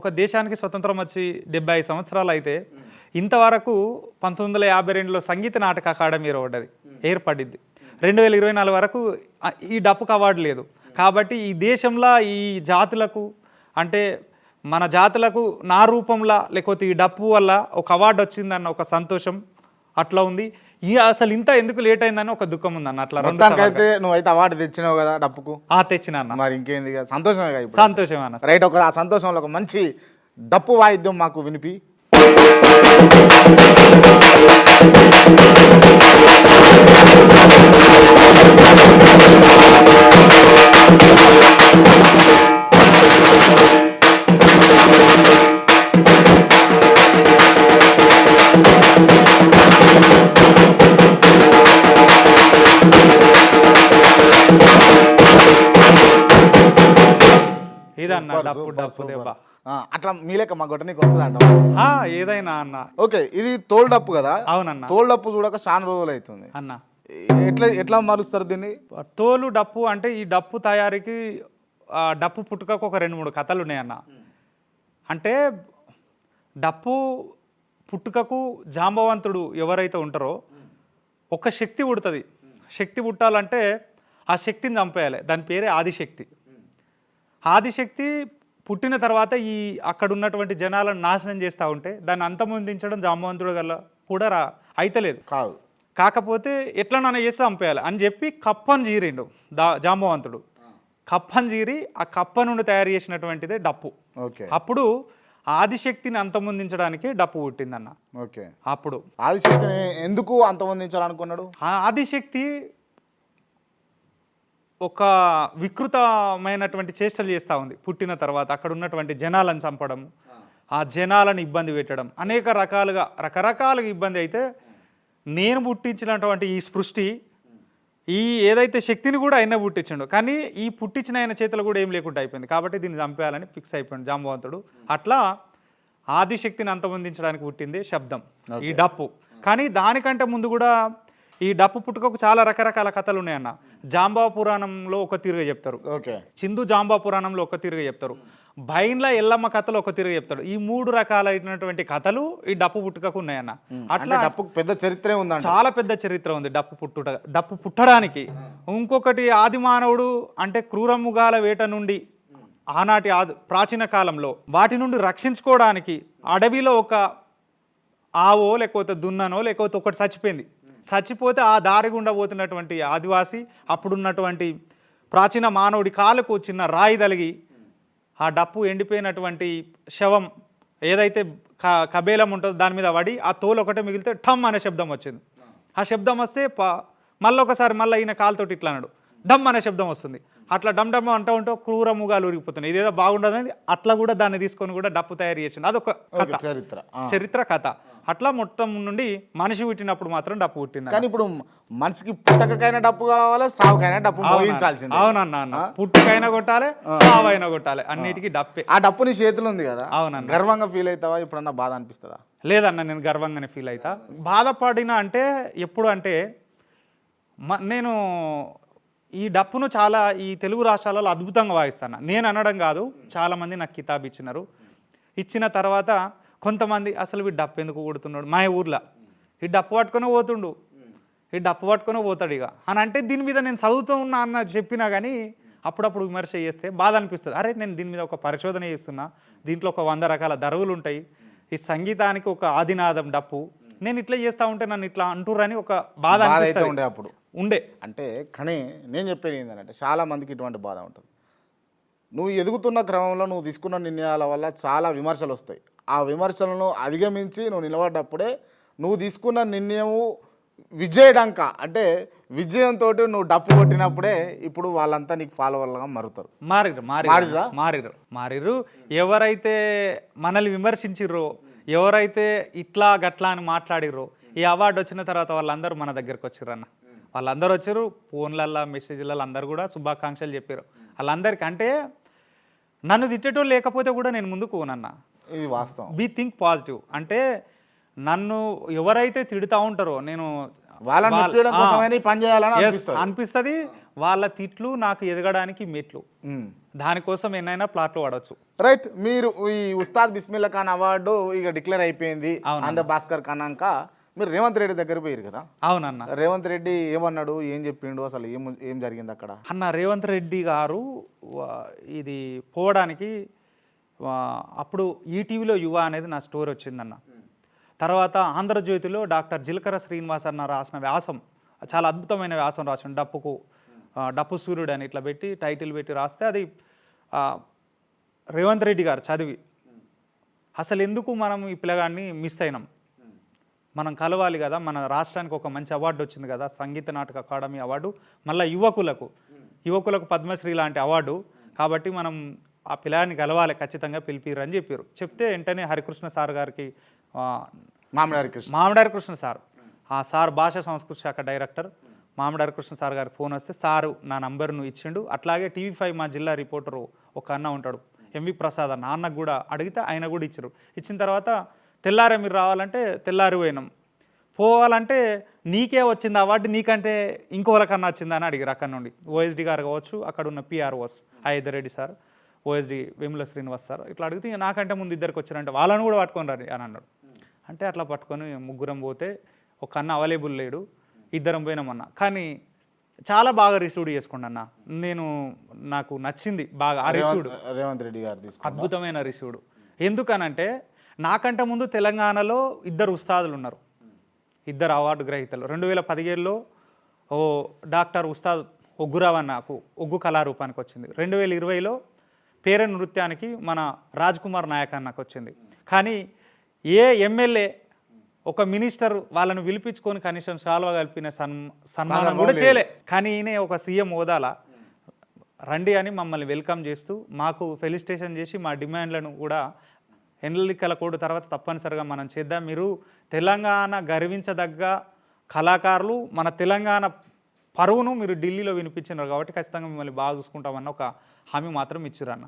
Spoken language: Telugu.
ఒక దేశానికి స్వతంత్రం వచ్చి డెబ్బై ఐదు సంవత్సరాలు అయితే ఇంతవరకు పంతొమ్మిది వందల యాభై రెండులో సంగీత నాటక అకాడమీ ఏర్పడ్డది ఏర్పడింది. రెండు వేల ఇరవై నాలుగు వరకు ఈ డప్పుకు అవార్డు లేదు. కాబట్టి ఈ దేశంలో ఈ జాతులకు అంటే మన జాతులకు నా రూపంలో లేకపోతే ఈ డప్పు వల్ల ఒక అవార్డు వచ్చిందన్న ఒక సంతోషం అట్లా ఉంది. ఈ అసలు ఇంత ఎందుకు లేట్ అయిందని ఒక దుఃఖం ఉందన్న అట్లా మొత్తానికైతే నువ్వైతే అవార్డు తెచ్చినావు కదా డప్పుకు ఆ తెచ్చిన అన్న. మరి ఇంకేంది ఇక? సంతోషమే కదా ఇప్పుడు? సంతోషం అన్న. రైట్ ఒక ఆ సంతోషంలో ఒక మంచి డప్పు వాయిద్యం మాకు వినిపి. ఇదన్న డప్పు డప్పు దెబ్బ ఆ, అట్లా మీ లెక్క మా గొట్ట నీకు వస్తుంది అంట ఏదైనా అన్న. ఓకే ఇది తోలు డప్పు కదా? అవునన్న. తోలు డప్పు చూడక చాలా రోజులు అవుతుంది. అన్న. ఎట్లా ఎట్లా మారుస్తారు దీన్ని? తోలు డప్పు అంటే ఈ డప్పు తయారీకి డప్పు పుట్టుకకు ఒక రెండు మూడు కథలు ఉన్నాయన్న. అంటే డప్పు పుట్టుకకు జాంబవంతుడు ఎవరైతే ఉంటారో ఒక శక్తి పుడుతుంది. శక్తి పుట్టాలంటే ఆ శక్తిని చంపేయాలి. దాని పేరే ఆదిశక్తి. ఆదిశక్తి పుట్టిన తర్వాత ఈ అక్కడ ఉన్నటువంటి జనాలను నాశనం చేస్తూ ఉంటే దాన్ని అంతమొందించడం జాంబవంతుడు గల కూడా రా అయితలేదు. కాదు. కాకపోతే ఎట్లా నన్ను చేసి చంపేయాలి అని చెప్పి కప్పను చీరిండు దా జాంబవంతుడు కప్పను చీరి ఆ కప్ప నుండి తయారు చేసినటువంటిదే డప్పు. ఓకే. అప్పుడు ఆదిశక్తిని అంతమొందించడానికి డప్పు పుట్టిందన్న. ఓకే. అప్పుడు. ఆదిశక్తిని ఎందుకు అంతమొందించాలనుకున్నాడు? ఆ ఆదిశక్తి ఒక వికృతమైనటువంటి చేష్టలు చేస్తూ ఉంది. పుట్టిన తర్వాత అక్కడ ఉన్నటువంటి జనాలను చంపడం ఆ. జనాలను ఇబ్బంది పెట్టడం. అనేక రకాలుగా రకరకాలుగా ఇబ్బంది అయితే నేను పుట్టించినటువంటి ఈ సృష్టి ఈ ఏదైతే శక్తిని కూడా ఆయన పుట్టించిండు. కానీ ఈ పుట్టించిన ఆయన చేతులు కూడా ఏం లేకుండా అయిపోయింది. కాబట్టి దీన్ని చంపేయాలని ఫిక్స్ అయిపోయింది జాంబవంతుడు. అట్లా ఆదిశక్తిని అంతమొందించడానికి పుట్టింది శబ్దం ఈ డప్పు. కానీ దానికంటే ముందు కూడా ఈ డప్పు పుట్టుకకు చాలా రకరకాల కథలు ఉన్నాయన్న జాంబా పురాణంలో ఒక తీరుగా చెప్తారు. ఓకే. చిందు జాంబా పురాణంలో ఒక తీరుగా చెప్తారు. బైన్ల ఎల్లమ్మ కథలు ఒక తీరుగా చెప్తాడు ఈ మూడు రకాలైనటువంటి కథలు ఈ డప్పు పుట్టుకకు ఉన్నాయన్న. అంటే అట్లా డప్పుకు పెద్ద చరిత్రే ఉందంట. చాలా పెద్ద చరిత్ర ఉంది డప్పు పుట్టుట డప్పు పుట్టడానికి. ఇంకొకటి ఆది మానవుడు అంటే క్రూరముగాల వేట నుండి ఆనాటి ఆది ప్రాచీన కాలంలో వాటి నుండి రక్షించుకోవడానికి అడవిలో ఒక ఆవో లేకపోతే దున్ననో లేకపోతే ఒకటి చచ్చిపోయింది. చచ్చిపోతే ఆ దారి గుండా పోతున్నటువంటి ఆదివాసి అప్పుడున్నటువంటి ప్రాచీన మానవుడి కాలుకు చిన్న రాయి తలిగి ఆ డప్పు ఎండిపోయినటువంటి శవం ఏదైతే క కబేలం ఉంటుందో దాని మీద పడి ఆ తోలు ఒకటే మిగిలితే ఠమ్ అనే శబ్దం వచ్చింది. ఆ శబ్దం వస్తే ప మళ్ళీ ఒకసారి మళ్ళీ ఈయన కాలుతోటి ఇట్లా అన్నాడు. డమ్ అనే శబ్దం వస్తుంది. అట్లా డమ్ డమ్ అంటూ ఉంటూ క్రూరముగాలు ఉరిగిపోతున్నాయి. ఇదేదో బాగుండదని అట్లా కూడా దాన్ని తీసుకొని కూడా డప్పు తయారు చేసిండు. అదొక చరిత్ర. చరిత్ర కథ. అట్లా మొత్తం నుండి మనిషి పుట్టినప్పుడు మాత్రం డప్పు పుట్టింది కానీ ఇప్పుడు మనిషికి పుట్టకకైనా డప్పు కావాలా సావుకైనా డప్పు మోగించాల్సిందే అవునన్న అన్న పుట్టుకైనా కొట్టాలి సావైనా కొట్టాలి అన్నిటికీ డప్పే ఆ. డప్పు. నీ చేతులు ఉంది కదా. అవునన్న. గర్వంగా ఫీల్ అవుతావా? ఇప్పుడన్నా బాధ అనిపిస్తుందా? లేదన్న నేను గర్వంగానే ఫీల్ అవుతా. బాధపడిన అంటే ఎప్పుడు అంటే నేను ఈ డప్పును చాలా ఈ తెలుగు రాష్ట్రాలలో అద్భుతంగా వాయిస్తాను నేను అనడం కాదు చాలామంది నాకు కితాబ్ ఇచ్చినారు ఇచ్చిన తర్వాత కొంతమంది అసలు వీడు డప్పు ఎందుకు కొడుతున్నాడు? మా ఊర్లో. ఈ డప్పు పట్టుకొని పోతుండు. ఈ డప్పు పట్టుకొని పోతాడు ఇక. అని అంటే దీని మీద నేను చదువుతూ ఉన్నా అన్న చెప్పినా కానీ అప్పుడప్పుడు విమర్శ చేస్తే బాధ అనిపిస్తుంది. అరే నేను దీని మీద ఒక పరిశోధన చేస్తున్నా. దీంట్లో ఒక వంద రకాల ధరవులు ఉంటాయి. ఈ సంగీతానికి ఒక ఆదినాదం డప్పు. నేను ఇట్లా చేస్తా ఉంటే నన్ను ఇట్లా అంటుర్రని ఒక బాధ ఉండే అప్పుడు. ఉండే. అంటే కానీ నేను చెప్పేది ఏంటంటే చాలా మందికి ఇటువంటి బాధ ఉంటుంది. నువ్వు ఎదుగుతున్న క్రమంలో నువ్వు తీసుకున్న నిర్ణయాల వల్ల చాలా విమర్శలు వస్తాయి. ఆ విమర్శలను అధిగమించి నువ్వు నిలబడ్డప్పుడే నువ్వు తీసుకున్న నిర్ణయము విజయడంక అంటే విజయంతో నువ్వు డప్పు కొట్టినప్పుడే ఇప్పుడు వాళ్ళంతా నీకు ఫాలోవర్లుగా మారుతారు. మారిరు మారిరు? మారిరు మారిరు ఎవరైతే మనల్ని విమర్శించిర్రో ఎవరైతే ఇట్లా గట్లా అని మాట్లాడిర్రో ఈ అవార్డు వచ్చిన తర్వాత వాళ్ళందరూ మన దగ్గరకు వచ్చిర్రు అన్న వాళ్ళందరూ వచ్చారు ఫోన్లల్లో మెసేజ్లలో అందరు కూడా శుభాకాంక్షలు చెప్పారు వాళ్ళందరికీ అంటే నన్ను తిట్టేటోళ్ళు లేకపోతే కూడా నేను ముందుకు పోనన్నా. ఇది వాస్తవం. Be think positive. అంటే నన్ను ఎవరైతే తిడుతూ ఉంటారో నేను వాళ్ళని పని చేయాలని అనిపిస్తుంది. వాళ్ళ తిట్లు నాకు ఎదగడానికి మెట్లు. దానికోసం ఎన్నైనా ప్లాట్లు వాడచ్చు. రైట్ మీరు ఈ ఉస్తాద్ బిస్మిల్లా ఖాన్ అవార్డు ఇక డిక్లేర్ అయిపోయింది. అంద భాస్కర్ కన్నాక మీరు రేవంత్ రెడ్డి దగ్గర పోయారు కదా? అవునన్న. రేవంత్ రెడ్డి ఏమన్నాడు? ఏం చెప్పిండు? అసలు ఏం ఏం జరిగింది అక్కడ? అన్న రేవంత్ రెడ్డి గారు ఇది పోవడానికి అప్పుడు ఈటీవీలో యువ అనేది నా స్టోరీ వచ్చిందన్న. తర్వాత ఆంధ్రజ్యోతిలో డాక్టర్ జిలకర శ్రీనివాస్ అన్న రాసిన వ్యాసం చాలా అద్భుతమైన వ్యాసం రాసిన డప్పుకు. డప్పు సూర్యుడు అని ఇట్లా పెట్టి టైటిల్ పెట్టి రాస్తే అది రేవంత్ రెడ్డి గారు చదివి. అసలు ఎందుకు మనం ఈ పిల్లగాడిని మిస్ అయినాం? మనం కలవాలి కదా మన రాష్ట్రానికి ఒక మంచి అవార్డు వచ్చింది కదా సంగీత నాటక అకాడమీ అవార్డు మళ్ళీ యువకులకు యువకులకు పద్మశ్రీ లాంటి అవార్డు కాబట్టి మనం ఆ పిల్లాడిని కలవాలి ఖచ్చితంగా పిలిపిరు అని చెప్పారు చెప్తే వెంటనే హరికృష్ణ సార్ గారికి మామిడారి కృష్ణ. మామిడారి కృష్ణ సార్ ఆ సార్ భాషా సంస్కృతి శాఖ డైరెక్టర్ మామిడారి కృష్ణ సార్ గారికి ఫోన్ వస్తే సారు నా నంబర్ను ఇచ్చిండు. అట్లాగే టీవీ ఫైవ్ మా జిల్లా రిపోర్టరు ఒక అన్న ఉంటాడు ఎంవి ప్రసాద్ అన్న అన్నకు కూడా అడిగితే ఆయన కూడా ఇచ్చారు ఇచ్చిన తర్వాత తెల్లారే మీరు రావాలంటే తెల్లారి పోయినాం పోవాలంటే నీకే వచ్చింది అవార్డు నీకంటే ఇంకోళ్ళకన్నా వచ్చిందా అని అడిగారు అక్కడ నుండి. ఓఎస్డి గారు కావచ్చు అక్కడ ఉన్న PROs Reddy sir OSD Vemula Srinivas sir ఇట్లా అడిగితే "ఇక నాకంటే ముందు ఇద్దరికి వచ్చారంటే వాళ్ళని కూడా పట్టుకొని రండి అని అన్నాడు. అంటే అట్లా పట్టుకొని ముగ్గురం పోతే ఒక అన్న అవైలబుల్ లేడు ఇద్దరం పోయినామన్న కానీ చాలా బాగా రిసీవ్డ్ చేసుకోండి అన్న. నేను నాకు నచ్చింది బాగా ఆ రిసీవ్డ్. రేవంత్ రెడ్డి గారు అద్భుతమైన రిసీవ్డ్. ఎందుకనంటే నాకంటే ముందు తెలంగాణలో ఇద్దరు ఉస్తాదులు ఉన్నారు. ఇద్దరు అవార్డు గ్రహీతలు. రెండు వేల పదిహేడులో ఓ డాక్టర్ ఉస్తాద్ ఒగ్గురావు నాకు ఒగ్గు కళారూపానికి వచ్చింది. రెండు వేల ఇరవైలో పేర నృత్యానికి మన రాజ్ కుమార్ నాయక్ అన్నకు వచ్చింది. కానీ ఏ ఎమ్మెల్యే ఒక మినిస్టర్ వాళ్ళని పిలిపించుకొని కనీసం శాల్వా కలిపిన సన్ సన్మానం కూడా చేయలే. కానీ ఈయన ఒక సీఎం హోదాల రండి అని మమ్మల్ని వెల్కమ్ చేస్తూ మాకు ఫెలిస్టేషన్ చేసి మా డిమాండ్లను కూడా ఎన్నికల కోడ్ తర్వాత తప్పనిసరిగా మనం చేద్దాం. మీరు తెలంగాణ గర్వించదగ్గ కళాకారులు మన తెలంగాణ పరువును మీరు ఢిల్లీలో వినిపించినారు కాబట్టి ఖచ్చితంగా మిమ్మల్ని బాగా చూసుకుంటామన్న ఒక హామీ మాత్రం ఇచ్చిరన్న.